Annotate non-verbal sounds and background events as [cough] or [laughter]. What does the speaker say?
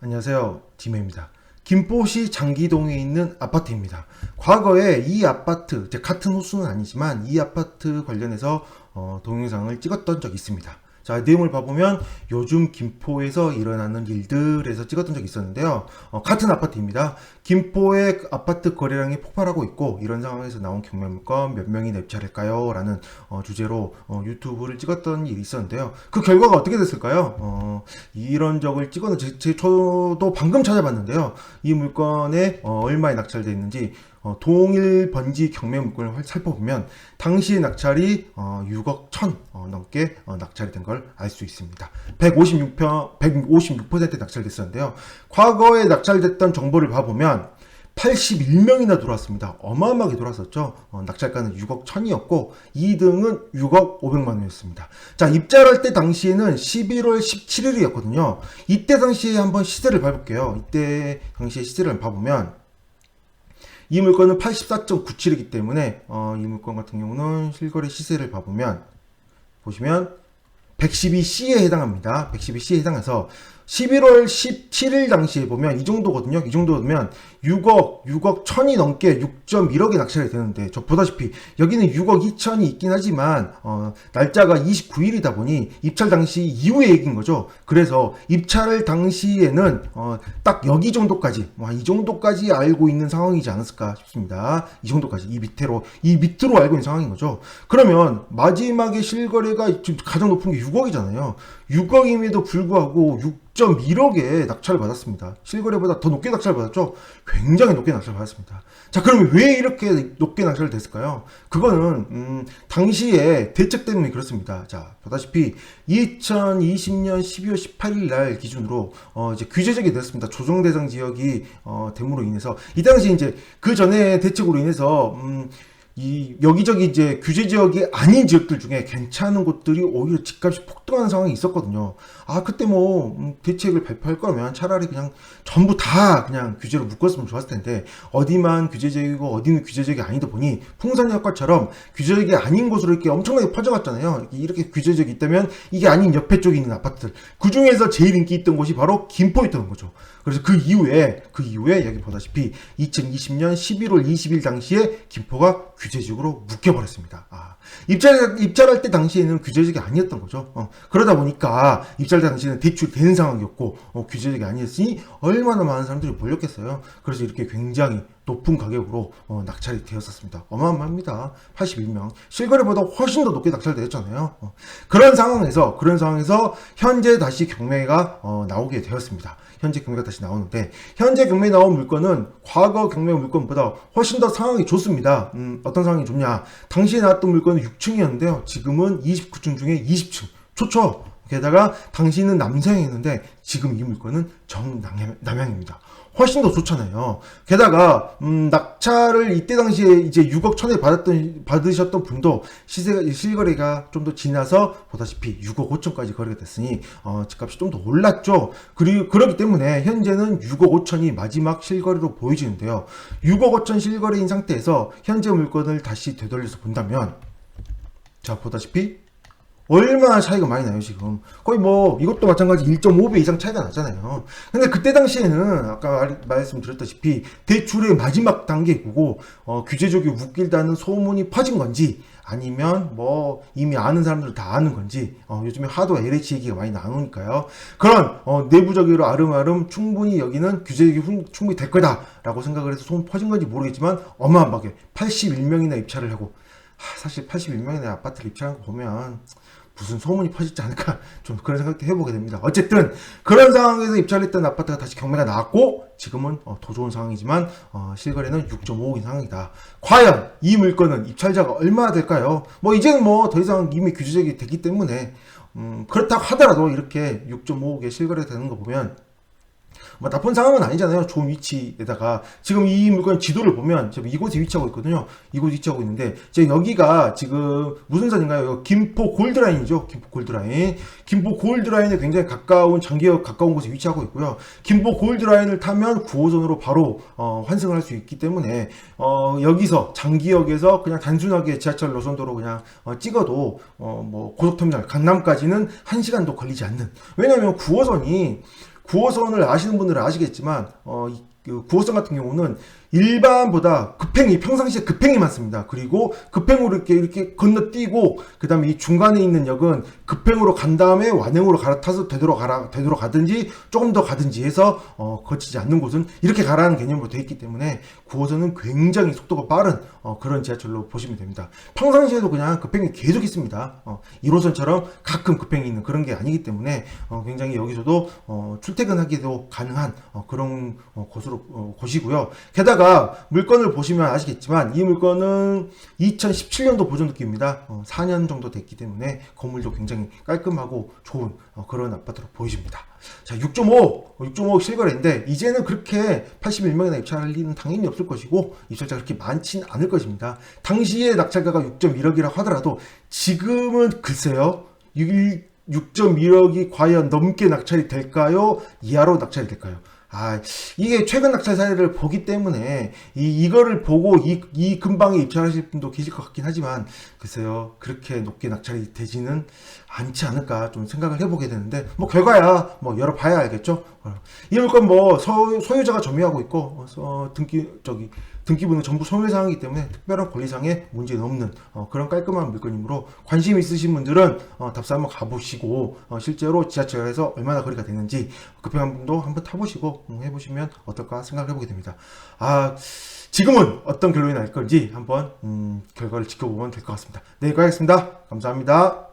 안녕하세요. 디메입니다. 김포시 장기동에 있는 아파트입니다. 과거에 이 아파트, 같은 호수는 아니지만 이 아파트 관련해서 어, 동영상을 찍었던 적이 있습니다. 자, 내용을 봐보면 요즘 김포에서 일어나는 일들에서 찍었던 적이 있었는데요. 어, 같은 아파트입니다. 김포의 아파트 거래량이 폭발하고 있고 이런 상황에서 나온 경매물건 몇 명이 납찰할까요? 라는 어, 주제로 어, 유튜브를 찍었던 일이 있었는데요. 그 결과가 어떻게 됐을까요? 어, 이런 적을 찍어는 제, 제, 저도 방금 찾아봤는데요. 이 물건에 어, 얼마에 낙찰되어 있는지 어, 동일 번지 경매 물건을 활- 살펴보면 당시의 낙찰이 어, 6억 천 어, 넘게 어, 낙찰이 된 걸 알 수 있습니다. 156평, 156% 낙찰됐었는데요. 과거에 낙찰됐던 정보를 봐보면 81명이나 들어왔습니다. 어마어마하게 들어왔었죠. 어, 낙찰가는 6억 천이었고 2등은 6억 500만 원이었습니다. 자 입찰할 때 당시에는 11월 17일이었거든요. 이때 당시에 한번 시세를 봐볼게요. 이때 당시에 시세를 봐보면 이 물건은 84.97이기 때문에 어, 이 물건 같은 경우는 실거래 시세를 봐보면 보시면 112C에 해당합니다. 112C에 해당해서 11월 17일 당시에 보면 이 정도거든요. 이 정도면 6억, 6억 1000이 넘게 6.1억에 낙찰이 되는데 저 보다시피 여기는 6억 2천이 있긴 하지만 어, 날짜가 29일이다 보니 입찰 당시 이후의 얘기인 거죠. 그래서 입찰 당시에는 어, 딱 여기 정도까지 와, 이 정도까지 알고 있는 상황이지 않았을까 싶습니다. 이 정도까지 이 밑으로 이 밑으로 알고 있는 상황인 거죠. 그러면 마지막에 실거래가 지금 가장 높은 게 6억이잖아요. 6억임에도 불구하고 6.1억에 낙찰을 받았습니다. 실거래보다 더 높게 낙찰을 받았죠? 굉장히 높게 낙찰을 받았습니다. 자, 그러면 왜 이렇게 높게 낙찰을 됐을까요? 그거는, 음, 당시에 대책 때문에 그렇습니다. 자, 보다시피 2020년 12월 18일 날 기준으로, 어, 이제 규제적이 됐습니다. 조정 대상 지역이, 어, 됨으로 인해서. 이 당시 이제 그 전에 대책으로 인해서, 음, 이 여기저기 이제 규제 지역이 아닌 지역들 중에 괜찮은 곳들이 오히려 집값이 폭등하는 상황이 있었거든요. 아 그때 뭐 음, 대책을 발표할 거면 차라리 그냥 전부 다 그냥 규제로 묶었으면 좋았을 텐데 어디만 규제 지역이고 어디는 규제 지역이 아니다 보니 풍선 효과처럼 규제 지역이 아닌 곳으로 이렇게 엄청나게 퍼져갔잖아요. 이렇게 규제 지역이 있다면 이게 아닌 옆에 쪽에 있는 아파트들 그 중에서 제일 인기 있던 곳이 바로 김포였던 거죠. 그래서 그 이후에 그 이후에 여기 보다시피 2020년 11월 20일 당시에 김포가 규 제지역으로 묶여버렸습니다. 아, 입찰 입찰할 때 당시에는 규제지역이 아니었던 거죠. 어, 그러다 보니까 입찰 당시에는 대출 되는 상황이었고 어, 규제지역이 아니었으니 얼마나 많은 사람들이 몰렸겠어요. 그래서 이렇게 굉장히 높은 가격으로 어, 낙찰이 되었었습니다. 어마어마합니다. 81명. 실거래보다 훨씬 더 높게 낙찰되었잖아요. 어, 그런 상황에서 그런 상황에서 현재 다시 경매가 어, 나오게 되었습니다. 현재 경매가 다시 나오는데 현재 경매 나온 물건은 과거 경매 물건보다 훨씬 더 상황이 좋습니다. 음, 어떤 상황이 좋냐? 당시에 나왔던 물건은 6층이었는데요. 지금은 29층 중에 20층. 좋죠. 게다가 당시는 남성이었는데 지금 이 물건은 정남향입니다. 훨씬 더 좋잖아요. 게다가 음, 낙찰을 이때 당시에 이제 6억 천에 받았던 받으셨던 분도 시세가 실거래가 좀 더 지나서 보다시피 6억 5천까지 거래가 됐으니 어, 집값이 좀 더 올랐죠. 그리고 그렇기 때문에 현재는 6억 5천이 마지막 실거래로 보여지는데요. 6억 5천 실거래인 상태에서 현재 물건을 다시 되돌려서 본다면 자 보다시피 얼마나 차이가 많이 나요 지금? 거의 뭐 이것도 마찬가지 1.5배 이상 차이가 나잖아요. 근데 그때 당시에는 아까 말- 말씀드렸다시피 대출의 마지막 단계고 어, 규제적이 묶일다는 소문이 퍼진 건지 아니면 뭐 이미 아는 사람들 다 아는 건지 어, 요즘에 하도 LH 얘기가 많이 나오니까요. 그런 어, 내부적으로 아름아름 충분히 여기는 규제적이 훌- 충분히 될 거다 라고 생각을 해서 소문 퍼진 건지 모르겠지만 어마어마하게 81명이나 입찰을 하고 하, 사실 81명이나 아파트를 입찰한 거 보면 무슨 소문이 퍼지지 않을까 [laughs] 좀 그런 생각도 해보게 됩니다. 어쨌든 그런 상황에서 입찰했던 아파트가 다시 경매가 나왔고 지금은 어, 더 좋은 상황이지만 어, 실거래는 6.5억인 상황이다. 과연 이 물건은 입찰자가 얼마나 될까요? 뭐 이제는 뭐 더 이상 이미 규제적이 됐기 때문에 음, 그렇다고 하더라도 이렇게 6.5억에 실거래 되는 거 보면 뭐 나쁜 상황은 아니잖아요. 좋은 위치에다가 지금 이 물건 지도를 보면 지금 이곳에 위치하고 있거든요. 이곳에 위치하고 있는데 지금 여기가 지금 무슨 산인가요? 김포 골드라인이죠. 김포 골드라인. 김포 골드라인에 굉장히 가까운 장기역 가까운 곳에 위치하고 있고요. 김포 골드라인을 타면 9호선으로 바로 어, 환승을 할 수 있기 때문에 어, 여기서 장기역에서 그냥 단순하게 지하철 노선도로 그냥 어, 찍어도 어, 뭐 고속터미널 강남까지는 1시간도 걸리지 않는 왜냐하면 9호선이 9호선을 아시는 분들은 아시겠지만 어, 이, 그 9호선 같은 경우는 일반보다 급행이 평상시에 급행이 많습니다. 그리고 급행으로 이렇게 이렇게 건너뛰고 그다음에 이 중간에 있는 역은 급행으로 간 다음에 완행으로 갈아타서 되도록 가라 되도록 가든지 조금 더 가든지 해서 어, 거치지 않는 곳은 이렇게 가라는 개념으로 되어 있기 때문에 9호선은 굉장히 속도가 빠른 어, 그런 지하철로 보시면 됩니다. 평상시에도 그냥 급행이 계속 있습니다. 어, 1호선처럼 가끔 급행이 있는 그런 게 아니기 때문에 어, 굉장히 여기서도 어, 출퇴근하기도 가능한 어, 그런 어, 곳으로 어, 곳이고요. 게다가 물건을 보시면 아시겠지만 이 물건은 2017년도 보존 느낌입니다. 어, 4년 정도 됐기 때문에 건물도 굉장히 깔끔하고 좋은 어, 그런 아파트로 보여집니다. 자, 6.5, 6.5 실거래인데 이제는 그렇게 81명이나 입찰할 일은 당연히 없을 것이고 입찰자가 그렇게 많지는 않을 것입니다. 당시에 낙찰가가 6.1억이라고 하더라도 지금은 글쎄요. 6.1억이 과연 넘게 낙찰이 될까요? 이하로 낙찰이 될까요? 아, 이게 최근 낙찰 사례를 보기 때문에 이 이거를 보고 이, 이 근방에 입찰하실 분도 계실 것 같긴 하지만 글쎄요 그렇게 높게 낙찰이 되지는 않지 않을까 좀 생각을 해보게 되는데 뭐 결과야 뭐 열어봐야 알겠죠. 어, 이 물건 뭐 소, 소유자가 점유하고 있고 어, 서- 등기 저기 등기부는 전부 소유사항이기 때문에 특별한 권리상의 문제는 없는 어, 그런 깔끔한 물건이므로 관심 있으신 분들은 어, 답사 한번 가보시고 어, 실제로 지하철에서 얼마나 거리가 되는지 급행한 분도 한번 타보시고 음, 해보시면 어떨까 생각을 해보게 됩니다. 아 지금은 어떤 결론이 날 건지 한번 음, 결과를 지켜보면 될 것 같습니다. 네, 여기까지 하겠습니다. 감사합니다.